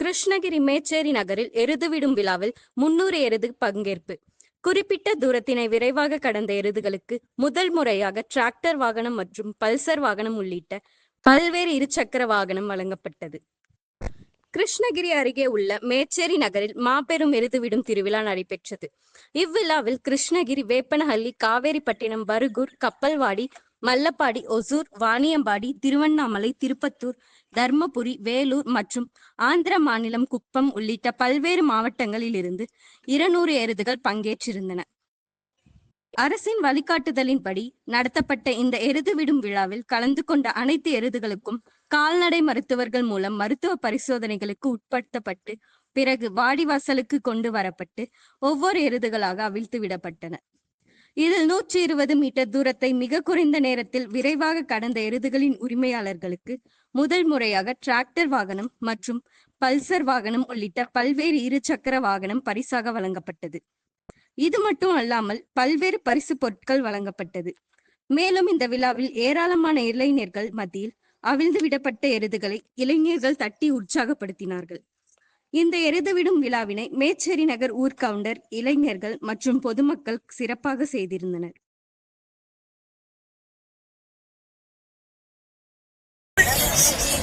கிருஷ்ணகிரி மேச்சேரி நகரில் எருதுவிடும் விழாவில் முன்னூறு எருது பங்கேற்பு. குறிப்பிட்ட தூரத்தினை விரைவாக கடந்த எருதுகளுக்கு முதல் முறையாக டிராக்டர் வாகனம் மற்றும் பல்சர் வாகனம் உள்ளிட்ட பல்வேறு இருசக்கர வாகனம் வழங்கப்பட்டது. கிருஷ்ணகிரி அருகே உள்ள மேச்சேரி நகரில் மாபெரும் எருதுவிடும் திருவிழா நடைபெற்றது. இவ்விழாவில் கிருஷ்ணகிரி வேப்பனஹள்ளி காவேரிப்பட்டினம் பருகூர் கப்பல்வாடி மல்லப்பாடி ஒசூர் வாணியம்பாடி திருவண்ணாமலை திருப்பத்தூர் தர்மபுரி வேலூர் மற்றும் ஆந்திர மாநிலம் குப்பம் உள்ளிட்ட பல்வேறு மாவட்டங்களில் இருந்து இருநூறு எருதுகள் பங்கேற்றிருந்தன. அரசின் வழிகாட்டுதலின்படி நடத்தப்பட்ட இந்த எருது விடும் விழாவில் கலந்து கொண்ட அனைத்து எருதுகளுக்கும் கால்நடை மருத்துவர்கள் மூலம் மருத்துவ பரிசோதனைகளுக்கு உட்படுத்தப்பட்டு பிறகு வாடிவாசலுக்கு கொண்டு வரப்பட்டு ஒவ்வொரு எருதுகளாக அவிழ்த்து விடப்பட்டன. இதில் நூற்றி இருபது மீட்டர் தூரத்தை மிக குறைந்த நேரத்தில் விரைவாக கடந்த எருதுகளின் உரிமையாளர்களுக்கு முதல் முறையாக டிராக்டர் வாகனம் மற்றும் பல்சர் வாகனம் உள்ளிட்ட பல்வேறு இருசக்கர வாகனம் பரிசாக வழங்கப்பட்டது. இது மட்டும் அல்லாமல் பல்வேறு பரிசு பொருட்கள் வழங்கப்பட்டது. மேலும் இந்த விழாவில் ஏராளமான இளைஞர்கள் மத்தியில் அவிழ்ந்து விடப்பட்ட எருதுகளை இளைஞர்கள் தட்டி உற்சாகப்படுத்தினார்கள். இந்த எருதுவிடும் விழாவினை மேச்சேரி நகர் ஊர்கவுண்டர் இளைஞர்கள் மற்றும் பொதுமக்கள் சிறப்பாக செய்திருந்தனர் Thank you.